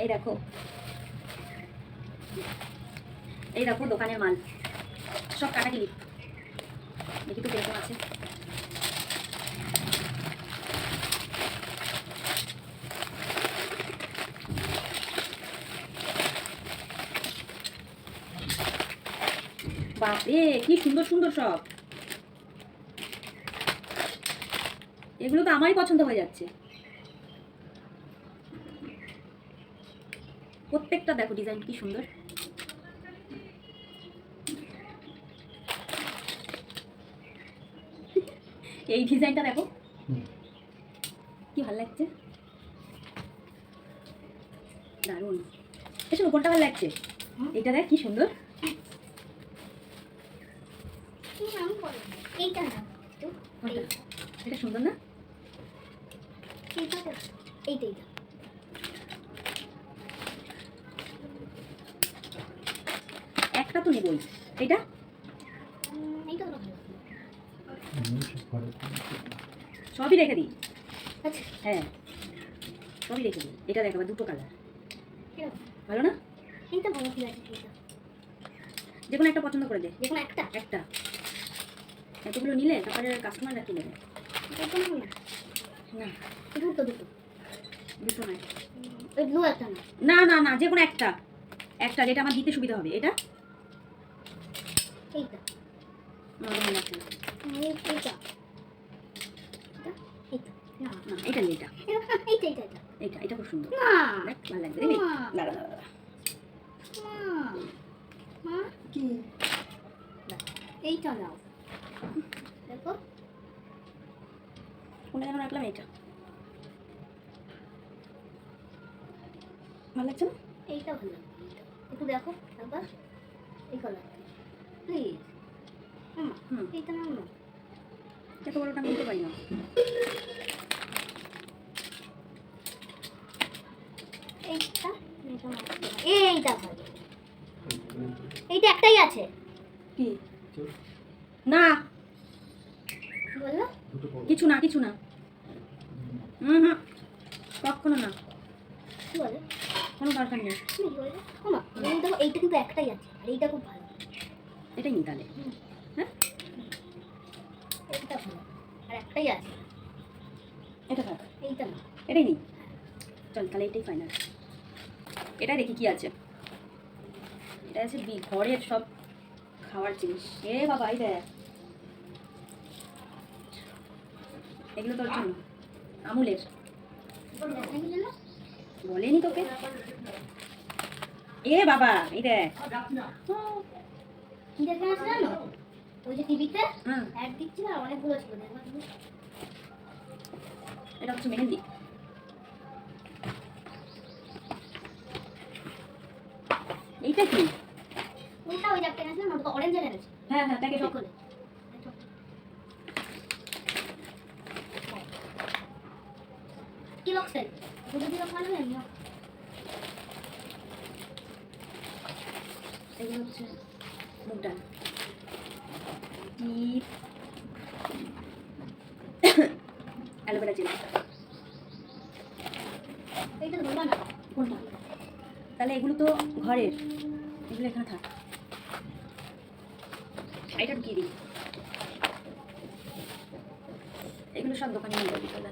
এই দেখো। এই দেখো দোকানের মাল। সব কাটা ক্লিপ দেখি তো কীরকম আছে। বাপরে, কি সুন্দর সুন্দর সব। এগুলো তো আমারই পছন্দ হয়ে যাচ্ছে। প্রত্যেকটা দেখো ডিজাইন কি সুন্দর। এই ডিজাইনটা দেখো। কি ভালো লাগছে? দারুণ। এসব কোনটা ভালো লাগছে? এটা দেখ কি সুন্দর। এইটা না এটা সুন্দর না? এইটা এইটা এইটা একটা তো নেবই এটা সবই রেখে দিই। আচ্ছা। হ্যাঁ। সবই রেখে দিই। এটা দেখ দুটো কালার ভালো না? এইটা ভালো ঠিক আছে যে কোনো একটা পছন্দ করে দে। দেখুন একটা? একটা। এতগুলো নিলে তারপরে কাস্টমাররা কি নেবে? না। না। দুটো দুটো। দুটো উম, ব্লু একটা না। না না না যে কোনো একটা। একটা যেটা আমার দিতে সুবিধা হবে। এটা? এইটা। ভালো লাগছে না এইটা। এটা এইটা। না না এটা এটা এটা- এইটা এইটা এইটা এটা এটা খুব সুন্দর। দেখ ভালো লাগবে দাঁড়া দাঁড়া দাঁড়া। মা মা। কি? এইটা নাও দেখো। কোনটা যেন রাখলাম এটা ভালো লাগছে না? এইটা ভালো এইটা। একটু দেখো একবার। এই কালার প্লিজ হুম। হুম এইটা না এত বড়টা নিতে পারি না। এইটা এইটা এইটা ভালো এইটা একটাই আছে। কি? না। কি বলল কিছু না কিছু না। হুম হুম। কখনো না। কি বলে? কোনো দরকার নেই। দেখো এইটা কিন্তু একটাই আছে আর এইটা খুব ভালো। এটাই নিই তাহলে। হ্যাঁ? একটাই আছে। এটা থাক এইটা না। এটাই নিই। চল তাহলে এটাই ফাইনাল এটা দেখি কি আছে। এটা আছে বি ঘরের সব খাওয়ার জিনিস। এ বাবা এই দেখ। এগুলো তোর জন্য। আমুলের। বলেনি তোকে? এ বাবা এই দেখ। কি দেখে আছে জানো? ওই যে টিভিতে? হ্যাঁ অ্যাড দিচ্ছিল আর অনেকগুলো ছিল। দেখো এটা হচ্ছে মেহেন্দি। এইটা কি? ওইটা ওই একটা এনেছিলাম না অরেঞ্জ এনেছে। হ্যাঁ হ্যাঁ প্যাকেট সকলে কি দুটো এগুলো হচ্ছে মুগ ডাল টিপ অ্যালোভেরা জেল এইটা বলবা না, কোনটা? তাহলে এগুলো তো ঘরের, এগুলো এখানে থাক। এটা কি দিই? এগুলো সব দোকানে নিয়ে যাবি চলে